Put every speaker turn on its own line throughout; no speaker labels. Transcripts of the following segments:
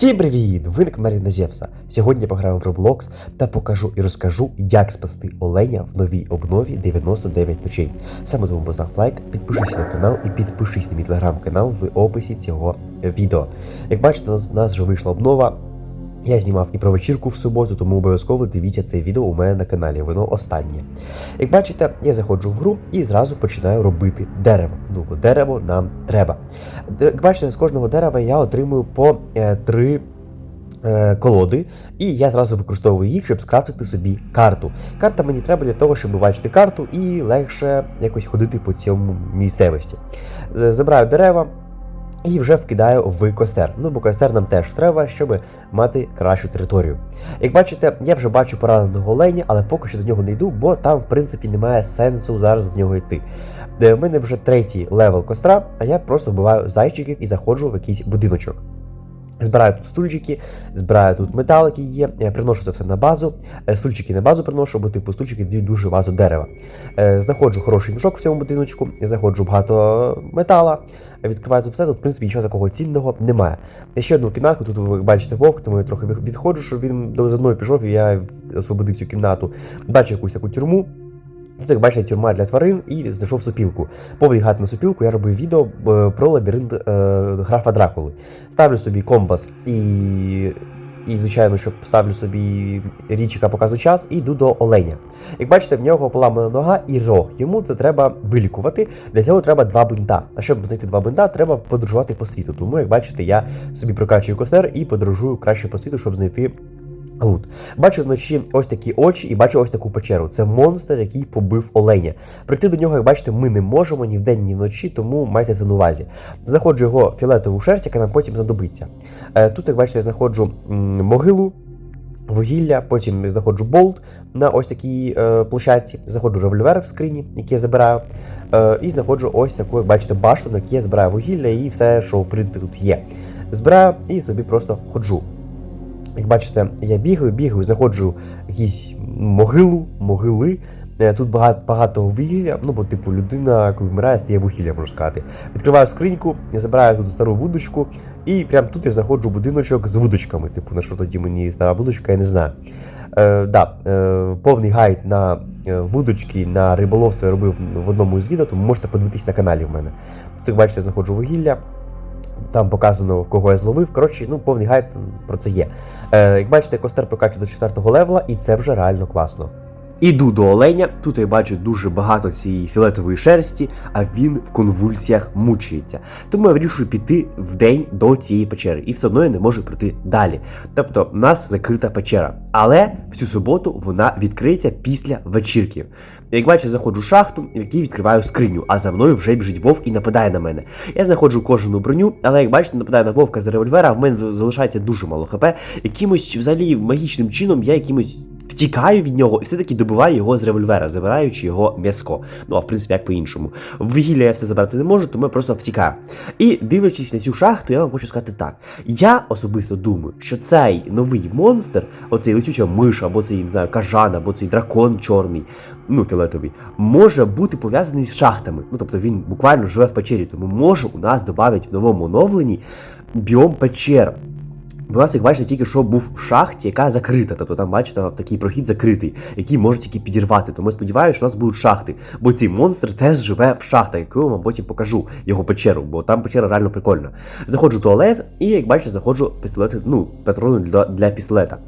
Всім привіт! Ви на каналі Назєвса. Сьогодні я пограю в Roblox та покажу і розкажу, як спасти оленя в новій обнові 99 ночей. Саме тому постав лайк, підпишись на канал і підпишись на мій телеграм-канал в описі цього відео. Як бачите, у нас вже вийшла обнова. Я знімав і про вечірку в суботу, тому обов'язково дивіться це відео у мене на каналі, воно останнє. Як бачите, я заходжу в гру і зразу починаю робити дерево. Ну, бо дерево нам треба. Як бачите, з кожного дерева я отримую по е, три. е, Колоди, і я зразу використовую їх, щоб скрафтити собі карту. Карта мені треба для того, щоб бачити карту і легше якось ходити по цьому місцевості. Е, Забираю дерева, і вже вкидаю в костер. Ну, бо костер нам теж треба, щоб мати кращу територію. Як бачите, я вже бачу пораненого оленя, але поки що до нього не йду, бо там, в принципі, немає сенсу зараз до нього йти. Де в мене вже третій левел костра, а я просто вбиваю зайчиків і заходжу в якийсь будиночок. Збираю тут стульчики, збираю тут метал, який є, е, приношу це все на базу. Е, Стульчики на базу приношу, бо типу стульчики дають дуже багато дерева. Е, Знаходжу хороший мішок в цьому будиночку, заходжу багато метала, відкриваю тут все, тут в принципі нічого такого цінного немає. Ще одну кімнатку, тут ви бачите вовк, тому я трохи відходжу, щоб він до мною пішов, і я освободив цю кімнату. Бачу якусь таку тюрму. Тут, як бачите, тюрма для тварин і знайшов сопілку. Повний гад на сопілку я робив відео е, про лабіринт е, графа Дракули. Ставлю собі компас і. І, звичайно, що ставлю собі річ, яка показує час, і йду до оленя. Як бачите, в нього поламана нога і рог. Йому це треба вилікувати. Для цього треба два бинта. А щоб знайти два бинта, треба подорожувати по світу. Тому, як бачите, я собі прокачую костер і подорожую краще по світу, щоб знайти лут. Бачу вночі ось такі очі і бачу ось таку печеру. Це монстр, який побив оленя. Прийти до нього, як бачите, ми не можемо ні вдень, ні вночі, тому майте це на увазі. Заходжу його фіолетову шерсть, яка нам потім знадобиться. Е, Тут, як бачите, я знаходжу могилу. Вугілля, потім знаходжу болт на ось такій е, площадці, знаходжу револьвер в скрині, який я забираю, е, і знаходжу ось таку, як бачите, башту, на якій я збираю вугілля і все, що в принципі тут є. Збираю і собі просто ходжу. Як бачите, я бігаю, бігаю, знаходжу якісь могилу, могили. Е, Тут багато, багато вугілля, ну бо типу людина, коли вмирає, стає вугілля, можна сказати. Відкриваю скриньку, я забираю тут стару вудочку, і прямо тут я знаходжу будиночок з вудочками. Типу, на що тоді мені стара вудочка, я не знаю. Е, да, е, повний гайд на е, вудочки на риболовство я робив в одному із відео, тому можете подивитись на каналі в мене. Тут, як бачите, я знаходжу вугілля. Там показано, кого я зловив. Коротше, ну, повний гайд про це є. Е, як бачите, костер прокачує до 4 левела, і це вже реально класно. Іду до оленя, тут я бачу дуже багато цієї фіолетової шерсті, а він в конвульсіях мучається. Тому я вирішую піти в день до цієї печери, і все одно я не можу пройти далі. Тобто, в нас закрита печера. Але в цю суботу вона відкриється після вечірки. Як бачите, заходжу в шахту, в якій відкриваю скриню, а за мною вже біжить вовк і нападає на мене. Я знаходжу кожану броню, але як бачите, нападає на вовка з револьвера, а в мене залишається дуже мало хп. Якимось взагалі магічним чином я якимось втікаю від нього і все-таки добиваю його з револьвера, забираючи його м'яско. Ну а в принципі, як по-іншому. Вугілля я все забрати не можу, тому я просто втікаю. І дивлячись на цю шахту, я вам хочу сказати так. Я особисто думаю, що цей новий монстр, оцей летюча миш, або цей не знаю, кажан, або цей дракон чорний, ну фіолетовий, може бути пов'язаний з шахтами. Ну тобто він буквально живе в печері, тому може у нас додавить в новому оновленні біом печер. Як бачите, тільки що був в шахті, яка закрита. Тобто там, бачите, такий прохід закритий, який може тільки підірвати. Тому я сподіваюся, що у нас будуть шахти. Бо цей монстр теж живе в шахтах, яку я вам потім покажу його печеру, бо там печера реально прикольна. Заходжу в туалет, і як бачите, заходжу пістолети, ну, патрони для, для пістолета.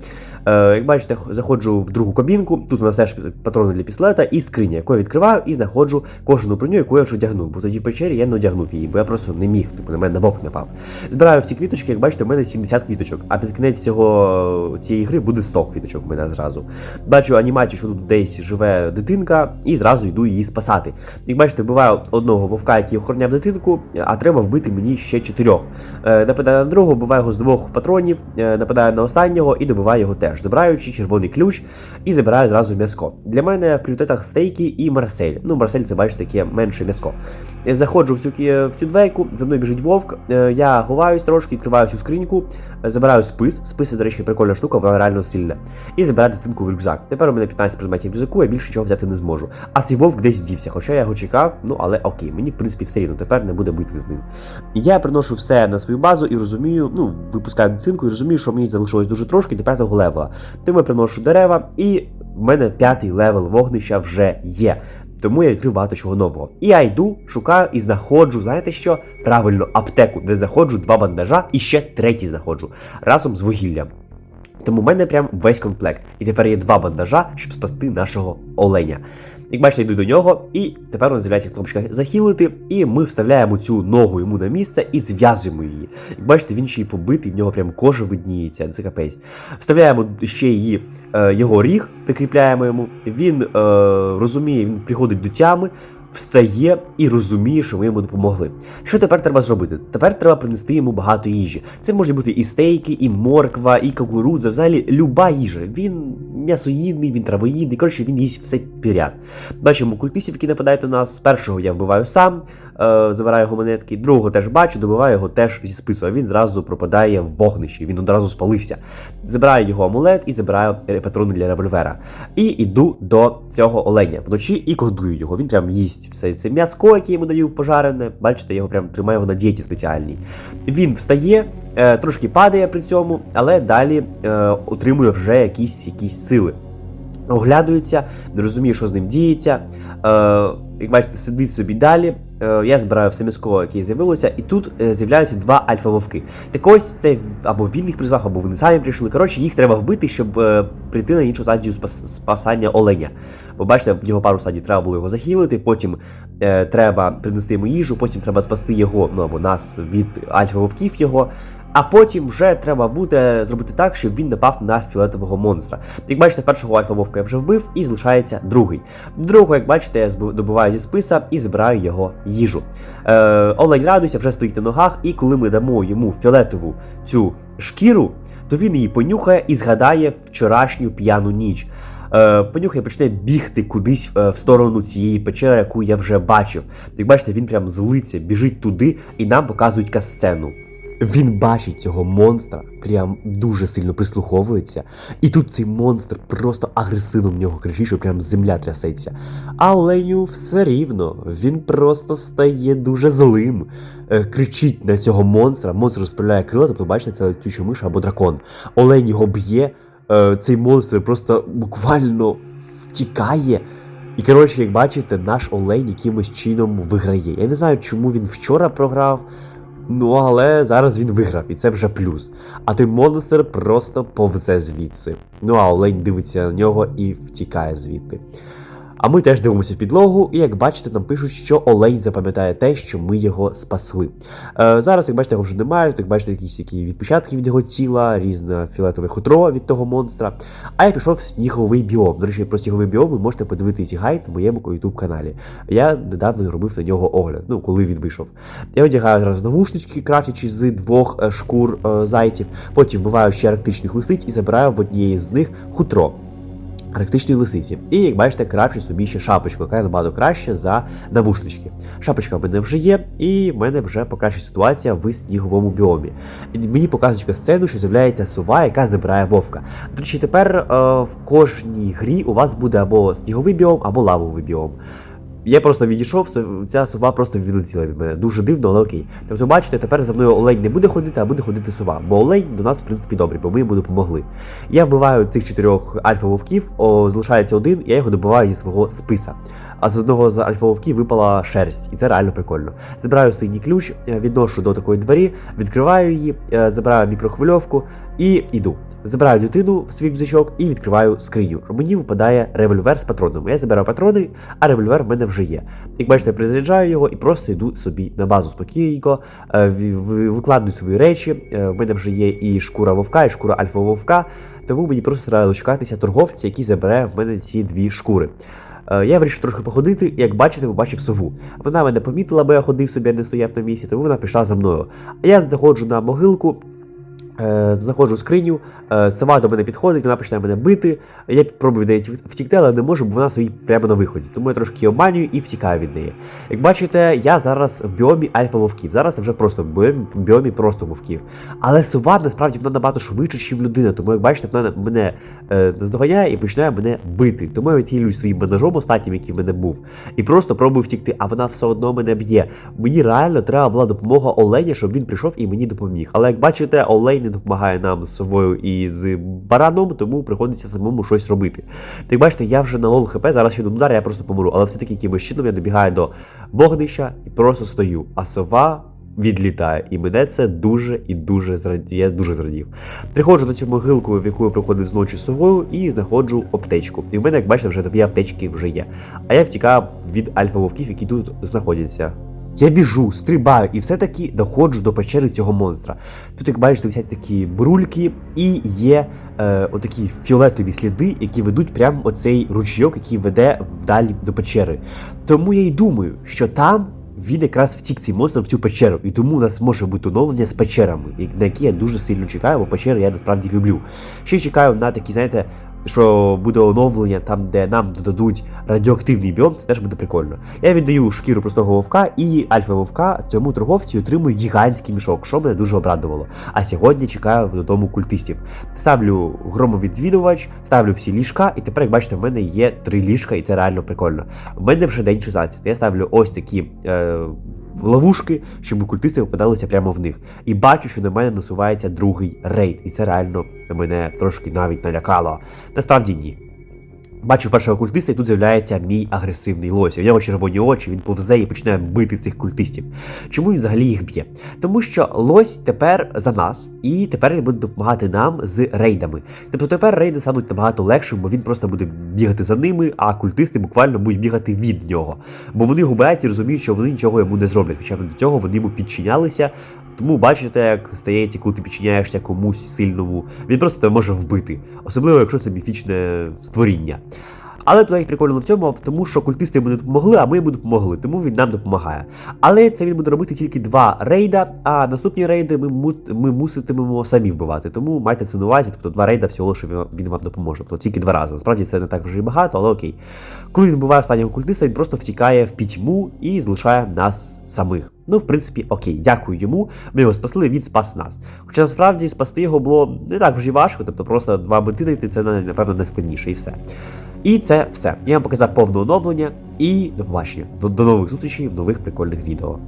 Е, як бачите, заходжу в другу кабінку. Тут у нас теж патрони для пістолета і скриня, яку я відкриваю і знаходжу кожну броню, яку я вже одягнув. Бо тоді в печері я не одягнув її, бо я просто не міг, типу на мене вовк напав. Збираю всі квіточки, як бачите, в мене 70 квіточок, а під кінець цього цієї гри буде 100 квіточок в мене зразу. Бачу анімацію, що тут десь живе дитинка, і зразу йду її спасати. Як бачите, вбиваю одного вовка, який охороняв дитинку, а треба вбити мені ще чотирьох. Е, нападаю на другого, вбиваю його з двох патронів, е, нападаю на останнього і добиваю його теж, забираючи червоний ключ і забираю зразу м'яско. Для мене в пріоритетах стейки і Марсель. Ну, Марсель це бачите таке менше м'яско. Заходжу в цю, в цю дверку, за мною біжить вовк. е, Я ховаюсь трошки, відкриваю цю скриньку, забираю. Забираю спис. Спис, до речі, прикольна штука, вона реально сильна. І забираю дитинку в рюкзак. Тепер у мене 15 предметів в рюкзаку, я більше чого взяти не зможу. А цей вовк десь дівся, хоча я його чекав, ну але окей, мені в принципі все рівно, тепер не буде битви з ним. Я приношу все на свою базу і розумію, ну, випускаю дитинку і розумію, що мені залишилось дуже трошки до п'ятого левела. Тому я приношу дерева, і в мене п'ятий левел вогнища вже є. Тому я відкрив багато чого нового. І я йду, шукаю і знаходжу, знаєте що? Правильно, аптеку, де знаходжу два бандажа і ще третій знаходжу разом з вугіллям. Тому в мене прям весь комплект. І тепер є два бандажа, щоб спасти нашого оленя. Як бачите, йду до нього, і тепер нас з'являється кнопочка захилити, і ми вставляємо цю ногу йому на місце і зв'язуємо її. Як бачите, він ще й побитий, в нього прям кожа видніється, це капець. Вставляємо ще її, е, його ріг, прикріпляємо йому. Він е, розуміє, він приходить до тями. Встає і розуміє, що ми йому допомогли. Що тепер треба зробити? Тепер треба принести йому багато їжі. Це може бути і стейки, і морква, і кукурудза, взагалі люба їжа. Він м'ясоїдний, він травоїдний. Коротше, він їсть все підряд. Бачимо культистів, які нападають на нас. Першого я вбиваю сам, е, забираю його монетки. Другого теж бачу, добиваю його теж зі спису. А він зразу пропадає в вогнищі. Він одразу спалився. Забираю його амулет і забираю патрони для револьвера. І йду до цього оленя вночі і кодую його. Він прям їсть все це м'яско, яке йому даю пожарене. Бачите, я його прям тримаю його на дієті спеціальній. Він встає, е, трошки падає при цьому, але далі е, отримує вже якісь, якісь сили. Оглядується, не розуміє, що з ним діється. Е, як бачите, сидить собі далі. Е, я збираю все м'яско, яке з'явилося, і тут е, з'являються два альфа-вовки. Так ось це або він їх призвав, або вони самі прийшли. Коротше, їх треба вбити, щоб е, прийти на іншу стадію спас, спасання оленя. Бо бачите, в нього пару стадій треба було його захилити, потім е, треба принести йому їжу, потім треба спасти його, ну або нас від альфа-вовків його. А потім вже треба буде зробити так, щоб він напав на фіолетового монстра. Як бачите, першого альфа-вовка я вже вбив і залишається другий. Другого, як бачите, я добиваю зі списа і збираю його їжу. Е, Олень радується, вже стоїть на ногах, і коли ми дамо йому фіолетову цю шкіру, то він її понюхає і згадає вчорашню п'яну ніч. Е, понюхає почне бігти кудись е, в сторону цієї печери, яку я вже бачив. Як бачите, він прям злиться, біжить туди і нам показують касцену. Він бачить цього монстра, прям дуже сильно прислуховується. І тут цей монстр просто агресивно в нього кричить, що прям земля трясеться. А Оленю все рівно, він просто стає дуже злим. Е, кричить на цього монстра, монстр розправляє крила, тобто бачите, це летюча миша або дракон. Олень його б'є, е, цей монстр просто буквально втікає. І коротше, як бачите, наш Олень якимось чином виграє. Я не знаю, чому він вчора програв. Ну, але зараз він виграв, і це вже плюс. А той монстр просто повзе звідси. Ну а Олень дивиться на нього і втікає звідти. А ми теж дивимося в підлогу, і як бачите, нам пишуть, що Олень запам'ятає те, що ми його спасли. Е, зараз, як бачите, його вже немає, як бачите, якісь які відпечатки від його тіла, різне фіолетове хутро від того монстра. А я пішов в сніговий біом. До речі, про сніговий біом ви можете подивитися гайд в моєму youtube каналі. Я недавно робив на нього огляд, ну коли він вийшов. Я одягаю зараз навушнички, крафтячи з двох е, шкур е, зайців, потім вбиваю ще арктичних лисиць і забираю в однієї з них хутро. Арктичної лисиці. І як бачите, краще собі ще шапочку, яка набагато краще за навушнички. Шапочка в мене вже є, і в мене вже покращує ситуація в сніговому біомі. Мені показують сцену, що з'являється сова, яка забирає вовка. До речі, тепер е, в кожній грі у вас буде або сніговий біом, або лавовий біом. Я просто відійшов, ця сова просто відлетіла від мене. Дуже дивно, але окей. Тобто, бачите, тепер за мною олень не буде ходити, а буде ходити сова. Бо олень до нас, в принципі, добрий, бо ми йому допомогли. Я вбиваю цих чотирьох альфа-вовків, залишається один, я його добиваю зі свого списа. А з одного з альфа-вовків випала шерсть, і це реально прикольно. Забираю синій ключ, е, відношу до такої двері, відкриваю її, е, забираю мікрохвильовку і йду. Забираю дитину в свій рюкзачок і відкриваю скриню. Мені випадає револьвер з патронами. Я забираю патрони, а револьвер в мене вже є. Як бачите, призаряджаю його і просто йду собі на базу спокійненько, е, викладую свої речі. Е, В мене вже є і шкура вовка, і шкура альфа-вовка. Тому мені просто треба дочекатися торговця, який забере в мене ці дві шкури. Е, Я вирішив трохи походити, як бачите, побачив сову. Вона мене помітила, бо я ходив собі, а не стояв на місці, тому вона пішла за мною. А я заходжу на могилку.
Е, заходжу в скриню, е, сова до мене підходить, вона починає мене бити. Я пробую від неї втікти, але не можу, бо вона стоїть прямо на виході. Тому я трошки обманюю і втікаю від неї. Як бачите, я зараз в біомі альфа вовків. Зараз я вже просто в біомі, біомі просто вовків. Але сова насправді вона набагато швидше, ніж людина. Тому як бачите, вона мене е, наздоганяє і починає мене бити. Тому я відхилюю своїм бандажом останнім, який в мене був, і просто пробую втікти, а вона все одно мене б'є. Мені реально треба була допомога Оленя, щоб він прийшов і мені допоміг. Але як бачите, Олень не допомагає нам з собою і з бараном, тому приходиться самому щось робити. Так бачите, я вже на лол хп, зараз ще удар, я просто помру. Але все-таки якимось чином я добігаю до вогнища і просто стою. А сова. Відлітає, і мене це дуже і дуже зрадів. Я дуже зрадів. Приходжу на цю могилку, в яку я приходив з совою, і знаходжу аптечку. І в мене, як бачите, вже дві аптечки вже є. А я втікав від альфа-вовків, які тут знаходяться. Я біжу, стрибаю і все-таки доходжу до печери цього монстра. Тут, як бачите, висять такі брульки, і є е, отакі фіолетові сліди, які ведуть прямо оцей ручійок, який веде вдалі до печери. Тому я й думаю, що там він якраз втік цей монстр в цю печеру, і тому у нас може бути оновлення з печерами, на які я дуже сильно чекаю, бо печери я насправді люблю. Ще чекаю на такі, знаєте, що буде оновлення там, де нам додадуть радіоактивний біом, це теж буде прикольно. Я віддаю шкіру простого вовка і альфа вовка цьому торговцю отримую гігантський мішок, що мене дуже обрадувало. А сьогодні чекаю додому культистів. Ставлю громовідвідувач, ставлю всі ліжка, і тепер, як бачите, в мене є три ліжка, і це реально прикольно. В мене вже день 16. Я ставлю ось такі. Е, Ловушки, щоб культисти попадалися прямо в них. І бачу, що на мене насувається другий рейд, і це реально мене трошки навіть налякало. Насправді ні. Бачу першого культиста, і тут з'являється мій агресивний лось. У нього червоні очі, він повзе і починає бити цих культистів. Чому він взагалі їх б'є? Тому що лось тепер за нас, і тепер він буде допомагати нам з рейдами. Тобто тепер рейди стануть набагато легшим, бо він просто буде бігати за ними, а культисти буквально будуть бігати від нього. Бо вони бояться і розуміють, що вони нічого йому не зроблять. Хоча до цього вони йому підчинялися. Тому бачите, як стається, коли ти підчиняєшся комусь сильному, він просто тебе може вбити, особливо якщо це міфічне створіння. Але тут прикольно в цьому, тому що культисти йому не допомогли, а ми йому допомогли, тому він нам допомагає. Але це він буде робити тільки два рейда, а наступні рейди ми, му- ми муситимемо самі вбивати. Тому майте це на увазі, тобто два рейда всього, що він, він вам допоможе. Тобто тільки два рази. Насправді це не так вже і багато, але окей. Коли він вбиває останнього культиста, він просто втікає в пітьму і залишає нас самих. Ну, в принципі, окей, дякую йому. Ми його спасли, він спас нас. Хоча насправді спасти його було не так вже важко, тобто просто два бити знайти, це напевно найскладніше і все. І це все. Я вам показав повне оновлення і до побачення. До, до нових зустрічей в нових прикольних відео.